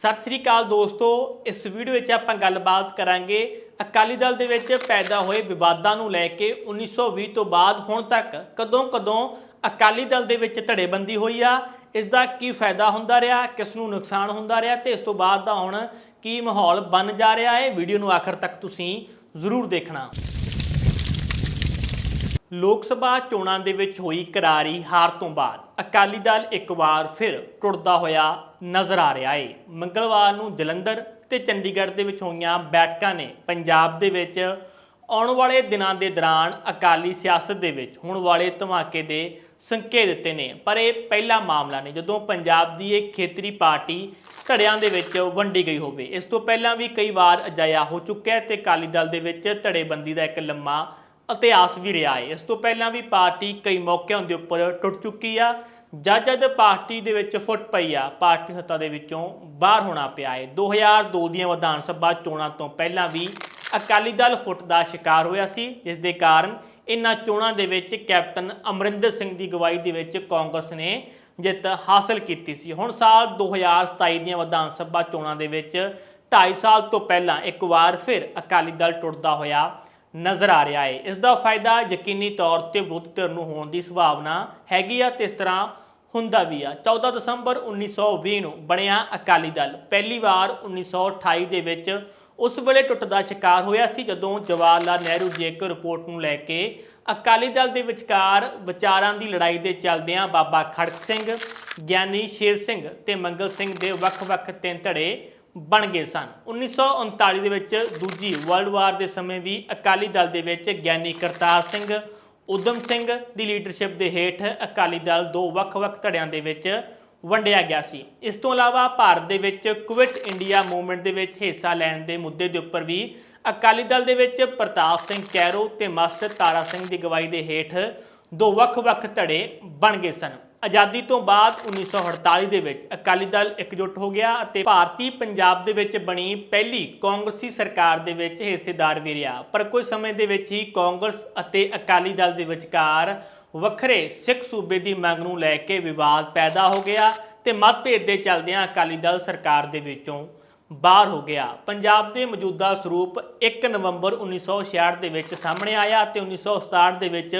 ਸਤਿ ਸ੍ਰੀ ਅਕਾਲ ਦੋਸਤੋ, ਇਸ ਵੀਡੀਓ ਵਿੱਚ ਆਪਾਂ ਗੱਲਬਾਤ ਕਰਾਂਗੇ ਅਕਾਲੀ ਦਲ ਦੇ ਵਿੱਚ ਪੈਦਾ ਹੋਏ ਵਿਵਾਦਾਂ ਨੂੰ ਲੈ ਕੇ 1920 ਤੋਂ ਬਾਅਦ ਹੁਣ ਤੱਕ ਕਦੋਂ-ਕਦੋਂ ਅਕਾਲੀ ਦਲ ਦੇ ਵਿੱਚ ਧੜੇਬੰਦੀ ਹੋਈ ਆ ਇਸ ਦਾ ਕੀ ਫਾਇਦਾ ਹੁੰਦਾ ਰਿਹਾ ਕਿਸ ਨੂੰ ਨੁਕਸਾਨ ਹੁੰਦਾ ਰਿਹਾ ਤੇ ਇਸ ਤੋਂ ਬਾਅਦ ਦਾ ਹੁਣ ਕੀ ਮਾਹੌਲ ਬਣ ਜਾ ਰਿਹਾ ਹੈ, ਵੀਡੀਓ ਨੂੰ ਆਖਰ ਤੱਕ ਤੁਸੀਂ ਜ਼ਰੂਰ ਦੇਖਣਾ। ਲੋਕ ਸਭਾ ਚੋਣਾਂ ਦੇ ਵਿੱਚ ਹੋਈ ਕਰਾਰੀ ਹਾਰ ਤੋਂ ਬਾਅਦ ਅਕਾਲੀ ਦਲ ਇੱਕ ਵਾਰ ਫਿਰ ਟੁੱਟਦਾ ਹੋਇਆ ਨਜ਼ਰ ਆ ਰਿਹਾ ਏ। ਮੰਗਲਵਾਰ ਨੂੰ ਜਲੰਧਰ ਤੇ ਚੰਡੀਗੜ੍ਹ ਦੇ ਵਿੱਚ ਹੋਈਆਂ ਬੈਠਕਾਂ ਨੇ ਪੰਜਾਬ ਦੇ ਵਿੱਚ ਆਉਣ ਵਾਲੇ ਦਿਨਾਂ ਦੇ ਦੌਰਾਨ ਅਕਾਲੀ ਸਿਆਸਤ ਦੇ ਵਿੱਚ ਹੋਣ ਵਾਲੇ ਧਮਾਕੇ ਦੇ ਸੰਕੇਤ ਦਿੱਤੇ ਨੇ। ਪਰ ਇਹ ਪਹਿਲਾ ਮਾਮਲਾ ਨੇ, ਜਦੋਂ ਪੰਜਾਬ ਦੀ ਇਹ ਖੇਤਰੀ ਪਾਰਟੀ ਧੜਿਆਂ ਦੇ ਵਿੱਚ ਵੰਡੀ ਗਈ ਹੋਵੇ। ਇਸ ਤੋਂ ਪਹਿਲਾਂ ਵੀ ਕਈ ਵਾਰ ਅਜਾਇਆ ਹੋ ਚੁੱਕਿਆ ਹੈ ਤੇ ਅਕਾਲੀ ਦਲ ਦੇ ਵਿੱਚ ਧੜੇਬੰਦੀ ਦਾ ਇੱਕ ਲੰਮਾ ਇਤਿਹਾਸ ਵੀ ਰਿਹਾ ਹੈ ਇਸ ਤੋਂ ਪਹਿਲਾਂ ਵੀ ਪਾਰਟੀ ਕਈ ਮੌਕਿਆਂ ਦੇ ਉੱਪਰ ਟੁੱਟ ਚੁੱਕੀ ਆ। ਜਦ ਜਦ ਪਾਰਟੀ ਦੇ ਵਿੱਚ ਫੁੱਟ ਪਈ ਆ। ਪਾਰਟੀ ਸੱਤਾ ਦੇ ਵਿੱਚੋਂ ਬਾਹਰ ਹੋਣਾ ਪਿਆ ਹੈ 2002 ਦੀਆਂ ਵਿਧਾਨ ਸਭਾ ਚੋਣਾਂ ਤੋਂ ਪਹਿਲਾਂ ਵੀ ਅਕਾਲੀ ਦਲ ਫੁੱਟ ਦਾ ਸ਼ਿਕਾਰ ਹੋਇਆ ਸੀ, ਜਿਸ ਦੇ ਕਾਰਨ ਇਨ੍ਹਾਂ ਚੋਣਾਂ ਦੇ ਵਿੱਚ ਕੈਪਟਨ ਅਮਰਿੰਦਰ ਸਿੰਘ ਦੀ ਅਗਵਾਈ ਦੇ ਵਿੱਚ ਕਾਂਗਰਸ ਨੇ ਜਿੱਤ ਹਾਸਲ ਕੀਤੀ ਸੀ। ਹੁਣ ਸਾਲ 2027 ਦੀਆਂ ਵਿਧਾਨ ਸਭਾ ਚੋਣਾਂ ਦੇ ਵਿੱਚ 2.5 ਸਾਲ ਤੋਂ ਪਹਿਲਾਂ ਇੱਕ ਵਾਰ ਫਿਰ ਅਕਾਲੀ ਦਲ ਟੁੱਟਦਾ ਹੋਇਆ ਨਜ਼ਰ ਆ ਰਿਹਾ ਹੈ। ਇਸ ਦਾ ਫਾਇਦਾ ਯਕੀਨੀ ਤੌਰ ਤੇ ਬੁੱਧ ਧਿਰ ਨੂੰ ਹੋਣ ਦੀ ਸੰਭਾਵਨਾ ਹੈਗੀ ਆ ਤੇ ਇਸ ਤਰ੍ਹਾਂ ਹੁੰਦਾ ਵੀ ਆ। 14 ਦਸੰਬਰ 1920 ਨੂੰ ਬਣਿਆ ਅਕਾਲੀ ਦਲ। ਪਹਿਲੀ ਵਾਰ 1928 ਦੇ ਵਿੱਚ ਉਸ ਵੇਲੇ ਟੁੱਟ ਦਾ ਸ਼ਿਕਾਰ ਹੋਇਆ ਸੀ ਜਦੋਂ ਜਵਾਹਰ ਲਾਲ ਨਹਿਰੂ ਜੀ ਇੱਕ ਰਿਪੋਰਟ ਨੂੰ ਲੈ ਕੇ ਅਕਾਲੀ ਦਲ ਦੇ ਵਿਚਕਾਰ ਵਿਚਾਰਾਂ ਦੀ ਲੜਾਈ ਦੇ ਚੱਲਦਿਆਂ ਬਾਬਾ ਖੜਕ ਸਿੰਘ, ਗਿਆਨੀ ਸ਼ੇਰ ਸਿੰਘ ਤੇ ਮੰਗਲ ਸਿੰਘ ਦੇ ਵੱਖ-ਵੱਖ ਤਿੰਨ ਧੜੇ ਬਣ ਗਏ ਸਨ। 1939 ਦੇ ਵਿੱਚ ਦੂਜੀ ਵਰਲਡ ਵਾਰ ਦੇ ਸਮੇਂ ਵੀ ਅਕਾਲੀ ਦਲ ਦੇ ਵਿੱਚ ਗਿਆਨੀ ਕਰਤਾਰ ਸਿੰਘ ਉਦਮ ਸਿੰਘ ਦੀ ਲੀਡਰਸ਼ਿਪ ਦੇ ਹੇਠ ਅਕਾਲੀ ਦਲ ਦੋ ਵੱਖ-ਵੱਖ ਧੜਿਆਂ ਦੇ ਵਿੱਚ ਵੰਡਿਆ ਗਿਆ ਸੀ। ਇਸ ਤੋਂ ਇਲਾਵਾ ਭਾਰਤ ਦੇ ਵਿੱਚ ਕੁਇਟ ਇੰਡੀਆ ਮੂਵਮੈਂਟ ਦੇ ਵਿੱਚ ਹਿੱਸਾ ਲੈਣ ਦੇ ਮੁੱਦੇ ਦੇ ਉੱਪਰ ਵੀ ਅਕਾਲੀ ਦਲ ਦੇ ਵਿੱਚ ਪ੍ਰਤਾਪ ਸਿੰਘ ਕੈਰੋ ਤੇ ਮਾਸਟਰ ਤਾਰਾ ਸਿੰਘ ਦੀ ਅਗਵਾਈ ਦੇ ਹੇਠ ਦੋ ਵੱਖ-ਵੱਖ ਧੜੇ ਬਣ ਗਏ ਸਨ। ਆਜ਼ਾਦੀ ਤੋਂ ਬਾਅਦ 1948 ਦੇ ਵਿੱਚ ਅਕਾਲੀ ਦਲ ਇਕਜੁੱਟ ਹੋ ਗਿਆ ਅਤੇ ਭਾਰਤੀ ਪੰਜਾਬ ਦੇ ਵਿੱਚ ਬਣੀ ਪਹਿਲੀ ਕਾਂਗਰਸੀ ਸਰਕਾਰ ਦੇ ਵਿੱਚ ਹਿੱਸੇਦਾਰ ਵੀ ਰਿਹਾ। ਪਰ ਕੁਝ ਸਮੇਂ ਦੇ ਵਿੱਚ ਹੀ ਕਾਂਗਰਸ ਅਤੇ ਅਕਾਲੀ ਦਲ ਦੇ ਵਿਚਕਾਰ ਵੱਖਰੇ ਸਿੱਖ ਸੂਬੇ ਦੀ ਮੰਗ ਨੂੰ ਲੈ ਕੇ ਵਿਵਾਦ ਪੈਦਾ ਹੋ ਗਿਆ ਤੇ ਮਤਭੇਦ ਦੇ ਚੱਲਦਿਆਂ ਅਕਾਲੀ ਦਲ ਸਰਕਾਰ ਦੇ ਵਿੱਚੋਂ ਬਾਹਰ ਹੋ ਗਿਆ। ਪੰਜਾਬ ਦੇ ਮੌਜੂਦਾ ਸਰੂਪ 1 ਨਵੰਬਰ 1966 ਦੇ ਵਿੱਚ ਸਾਹਮਣੇ ਆਇਆ ਤੇ 1967 ਦੇ ਵਿੱਚ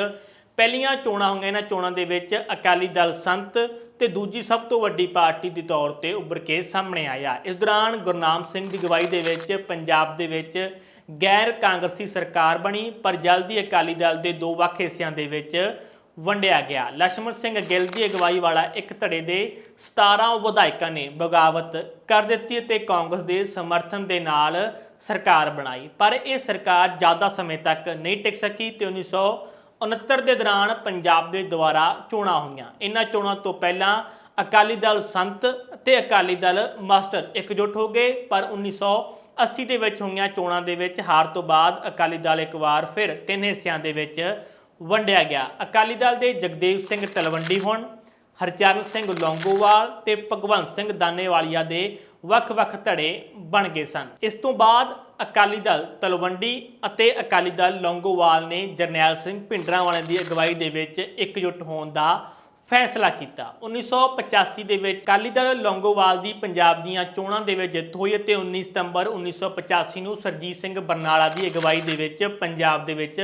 ਪਹਿਲੀਆਂ ਚੋਣਾਂ ਹੋਈਆਂ ਇਹਨਾਂ ਚੋਣਾਂ ਦੇ ਵਿੱਚ ਅਕਾਲੀ ਦਲ ਸੰਤ ਤੇ ਦੂਜੀ ਸਭ ਤੋਂ ਵੱਡੀ ਪਾਰਟੀ ਦੇ ਤੌਰ ਤੇ ਉੱਭਰ ਕੇ ਸਾਹਮਣੇ ਆਇਆ। ਇਸ ਦੌਰਾਨ ਗੁਰਨਾਮ ਸਿੰਘ ਦੀ ਗਵਾਹੀ ਦੇ ਵਿੱਚ ਪੰਜਾਬ ਦੇ ਵਿੱਚ ਗੈਰ ਕਾਂਗਰਸੀ ਸਰਕਾਰ ਬਣੀ, ਪਰ ਜਲਦੀ ਅਕਾਲੀ ਦਲ ਦੇ ਦੋ ਵੱਖ ਹਿੱਸਿਆਂ ਦੇ ਵਿੱਚ ਵੰਡਿਆ ਗਿਆ। ਲక్ష్మణ ਸਿੰਘ ਗਿੱਲ ਦੀ ਅਗਵਾਈ ਵਾਲਾ ਇੱਕ ਧੜੇ ਦੇ 17 ਵਿਧਾਇਕਾਂ ਨੇ ਬਗਾਵਤ ਕਰ ਦਿੱਤੀ ਅਤੇ ਕਾਂਗਰਸ ਦੇ ਸਮਰਥਨ ਦੇ ਨਾਲ ਸਰਕਾਰ ਬਣਾਈ। ਪਰ ਇਹ ਸਰਕਾਰ ਜ਼ਿਆਦਾ ਸਮੇਂ ਤੱਕ ਨਹੀਂ ਟਿਕ ਸਕੀ ਤੇ 19 1969 ਦੇ ਦੌਰਾਨ ਪੰਜਾਬ ਦੇ ਦੁਆਰਾ ਚੋਣਾਂ ਹੋਈਆਂ। ਇਹਨਾਂ ਚੋਣਾਂ ਤੋਂ ਪਹਿਲਾਂ ਅਕਾਲੀ ਦਲ ਸੰਤ ਤੇ ਅਕਾਲੀ ਦਲ ਮਾਸਟਰ ਇਕਜੁੱਟ ਹੋ ਗਏ, ਪਰ 1980 ਦੇ ਵਿੱਚ ਹੋਈਆਂ ਚੋਣਾਂ ਦੇ ਵਿੱਚ ਹਾਰ ਤੋਂ ਬਾਅਦ ਅਕਾਲੀ ਦਲ ਇੱਕ ਵਾਰ ਫਿਰ ਤਿੰਨ ਹਿੱਸਿਆਂ ਦੇ ਵਿੱਚ ਵੰਡਿਆ ਗਿਆ। ਅਕਾਲੀ ਦਲ ਦੇ ਜਗਦੇਵ ਸਿੰਘ ਤਲਵੰਡੀ ਹੁਣ ਹਰਚਰਨ ਸਿੰਘ ਲੌਂਗੋਵਾਲ ਤੇ ਭਗਵੰਤ ਸਿੰਘ ਦਾਨੇਵਾਲੀਆ ਦੇ ਵੱਖ-ਵੱਖ ਧੜੇ ਬਣ ਗਏ ਸਨ। ਇਸ ਤੋਂ ਬਾਅਦ ਅਕਾਲੀ ਦਲ ਤਲਵੰਡੀ ਅਤੇ ਅਕਾਲੀ ਦਲ ਲੌਂਗੋਵਾਲ ਨੇ ਜਰਨੈਲ ਸਿੰਘ ਭਿੰਡਰਾਂਵਾਲੇ ਦੀ ਅਗਵਾਈ ਦੇ ਵਿੱਚ ਇਕਜੁੱਟ ਹੋਣ ਦਾ ਫੈਸਲਾ ਕੀਤਾ। 1985 ਦੇ ਵਿੱਚ ਅਕਾਲੀ ਦਲ ਲੌਂਗੋਵਾਲ ਦੀ ਪੰਜਾਬ ਦੀਆਂ ਚੋਣਾਂ ਦੇ ਵਿੱਚ ਜਿੱਤ ਹੋਈ ਅਤੇ 19 ਸਤੰਬਰ 1985 ਨੂੰ ਸਰਜੀਤ ਸਿੰਘ ਬਰਨਾਲਾ ਦੀ ਅਗਵਾਈ ਦੇ ਵਿੱਚ ਪੰਜਾਬ ਦੇ ਵਿੱਚ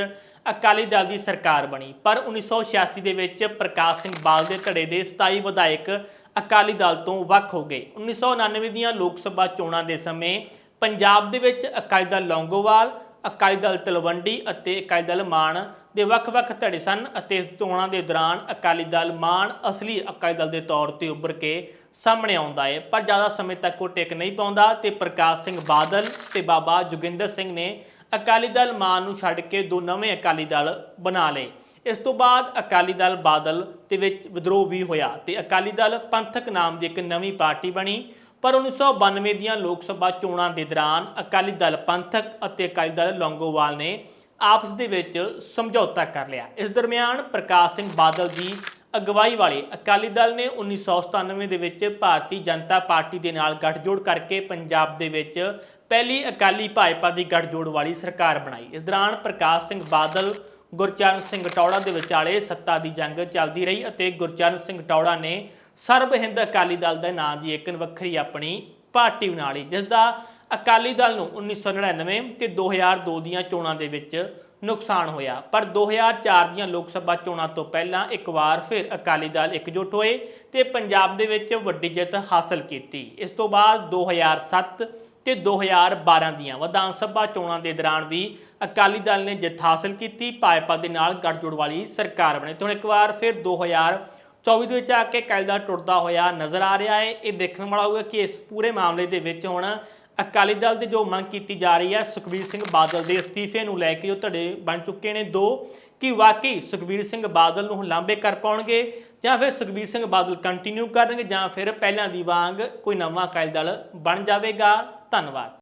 ਅਕਾਲੀ ਦਲ ਦੀ ਸਰਕਾਰ ਬਣੀ। ਪਰ 1986 ਦੇ ਵਿੱਚ ਪ੍ਰਕਾਸ਼ ਸਿੰਘ ਬਾਲ ਦੇ ਧੜੇ ਦੇ 27 ਵਿਧਾਇਕ ਅਕਾਲੀ ਦਲ ਤੋਂ ਵੱਖ ਹੋ ਗਏ। 1999 ਦੀਆਂ ਲੋਕ ਸਭਾ ਚੋਣਾਂ ਦੇ ਸਮੇਂ ਪੰਜਾਬ ਦੇ ਵਿੱਚ ਅਕਾਲੀ ਦਲ ਲੌਂਗੋਵਾਲ ਅਕਾਲੀ ਦਲ ਤਲਵੰਡੀ ਅਤੇ ਅਕਾਲੀ ਦਲ ਮਾਨ ਦੇ ਵੱਖ-ਵੱਖ ਧੜੇ ਸਨ ਅਤੇ ਇਸ ਚੋਣਾਂ ਦੇ ਦੌਰਾਨ ਅਕਾਲੀ ਦਲ ਮਾਨ ਅਸਲੀ ਅਕਾਲੀ ਦਲ ਦੇ ਤੌਰ ਤੇ ਉੱਭਰ ਕੇ ਸਾਹਮਣੇ ਆਉਂਦਾ ਹੈ। ਪਰ ਜ਼ਿਆਦਾ ਸਮੇਂ ਤੱਕ ਉਹ ਟਿਕ ਨਹੀਂ ਪਾਉਂਦਾ ਤੇ ਪ੍ਰਕਾਸ਼ ਸਿੰਘ ਬਾਦਲ ਤੇ ਬਾਬਾ ਜੋਗਿੰਦਰ ਸਿੰਘ ਨੇ ਅਕਾਲੀ ਦਲ ਮਾਨ ਨੂੰ ਛੱਡ ਕੇ ਦੋ ਨਵੇਂ ਅਕਾਲੀ ਦਲ ਬਣਾ ਲਏ। ਇਸ ਤੋਂ ਬਾਅਦ ਅਕਾਲੀ ਦਲ ਬਾਦਲ ਦੇ ਵਿੱਚ ਵਿਦਰੋਹ ਵੀ ਹੋਇਆ ਤੇ ਅਕਾਲੀ ਦਲ ਪੰਥਕ ਨਾਮ ਦੀ ਇੱਕ ਨਵੀਂ ਪਾਰਟੀ ਬਣੀ ਪਰ 1992 ਦੀਆਂ ਲੋਕ ਸਭਾ ਚੋਣਾਂ ਦੇ ਦੌਰਾਨ ਅਕਾਲੀ ਦਲ ਪੰਥਕ ਅਤੇ ਅਕਾਲੀ ਦਲ ਲੌਂਗੋਵਾਲ ਨੇ ਆਪਸ ਦੇ ਵਿੱਚ ਸਮਝੌਤਾ ਕਰ ਲਿਆ। ਇਸ ਦਰਮਿਆਨ ਪ੍ਰਕਾਸ਼ ਸਿੰਘ ਬਾਦਲ ਦੀ ਅਗਵਾਈ ਵਾਲੇ ਅਕਾਲੀ ਦਲ ਨੇ 1997 ਦੇ ਵਿੱਚ ਭਾਰਤੀ ਜਨਤਾ ਪਾਰਟੀ ਦੇ ਨਾਲ ਗੱਠਜੋੜ ਕਰਕੇ ਪੰਜਾਬ ਦੇ ਵਿੱਚ ਪਹਿਲੀ ਅਕਾਲੀ ਭਾਜਪਾ ਦੀ ਗੱਠਜੋੜ ਵਾਲੀ ਸਰਕਾਰ ਬਣਾਈ। ਇਸ ਦੌਰਾਨ ਪ੍ਰਕਾਸ਼ ਸਿੰਘ ਬਾਦਲ, ਗੁਰਚਰਨ ਸਿੰਘ ਟੌੜਾ ਦੇ ਵਿਚਾਲੇ ਸੱਤਾ ਦੀ ਜੰਗ ਚੱਲਦੀ ਰਹੀ ਅਤੇ ਗੁਰਚਰਨ ਸਿੰਘ ਟੌੜਾ ਨੇ ਸਰਬ ਹਿੰਦ ਅਕਾਲੀ ਦਲ ਦੇ ਨਾਂ ਦੀ ਇੱਕ ਵੱਖਰੀ ਆਪਣੀ ਪਾਰਟੀ ਬਣਾ ਲਈ ਜਿਸ ਦਾ ਅਕਾਲੀ ਦਲ ਨੂੰ 1999 ਤੇ 2002 ਦੀਆਂ ਚੋਣਾਂ ਦੇ ਵਿੱਚ ਨੁਕਸਾਨ ਹੋਇਆ। ਪਰ 2004 ਦੀਆਂ ਲੋਕ ਸਭਾ ਚੋਣਾਂ ਤੋਂ ਪਹਿਲਾਂ ਇੱਕ ਵਾਰ ਫਿਰ ਅਕਾਲੀ ਦਲ ਇਕਜੁੱਟ ਹੋਏ ਤੇ ਪੰਜਾਬ ਦੇ ਵਿੱਚ ਵੱਡੀ ਜਿੱਤ ਹਾਸਲ ਕੀਤੀ। ਇਸ ਤੋਂ ਬਾਅਦ 2007 ਤੇ 2012 ਦੀਆਂ ਵਿਧਾਨ ਸਭਾ ਚੋਣਾਂ ਦੇ ਦੌਰਾਨ ਵੀ ਅਕਾਲੀ ਦਲ ਨੇ ਜਿੱਤ ਹਾਸਲ ਕੀਤੀ। ਭਾਜਪਾ ਦੇ ਨਾਲ ਗੱਠਜੋੜ ਵਾਲੀ ਸਰਕਾਰ ਬਣੀ। ਤੇ ਹੁਣ ਇੱਕ ਵਾਰ ਫਿਰ 2024 ਦੇ ਵਿੱਚ ਆ ਕੇ ਅਕਾਲੀ ਦਲ ਟੁੱਟਦਾ ਹੋਇਆ ਨਜ਼ਰ ਆ ਰਿਹਾ ਹੈ। ਇਹ ਦੇਖਣ ਵਾਲਾ ਹੋਊਗਾ ਕਿ ਇਸ ਪੂਰੇ ਮਾਮਲੇ ਦੇ ਵਿੱਚ ਹੁਣ ਅਕਾਲੀ ਦਲ ਦੀ ਜੋ ਮੰਗ ਕੀਤੀ ਜਾ ਰਹੀ ਹੈ, ਸੁਖਬੀਰ ਸਿੰਘ ਬਾਦਲ ਦੇ ਅਸਤੀਫੇ ਨੂੰ ਲੈ ਕੇ ਜੋ ਧੜੇ ਬਣ ਚੁੱਕੇ ਨੇ ਦੋ, ਕਿ ਵਾਕਈ ਸੁਖਬੀਰ ਸਿੰਘ ਬਾਦਲ ਨੂੰ ਹੁਣ ਲਾਂਬੇ ਕਰ ਪਾਉਣਗੇ ਜਾਂ ਫਿਰ ਸੁਖਬੀਰ ਸਿੰਘ ਬਾਦਲ ਕੰਟੀਨਿਊ ਕਰਨਗੇ ਜਾਂ ਫਿਰ ਪਹਿਲਾਂ ਦੀ ਵਾਂਗ ਕੋਈ ਨਵਾਂ ਅਕਾਲੀ ਦਲ ਬਣ ਜਾਵੇਗਾ। ਧੰਨਵਾਦ।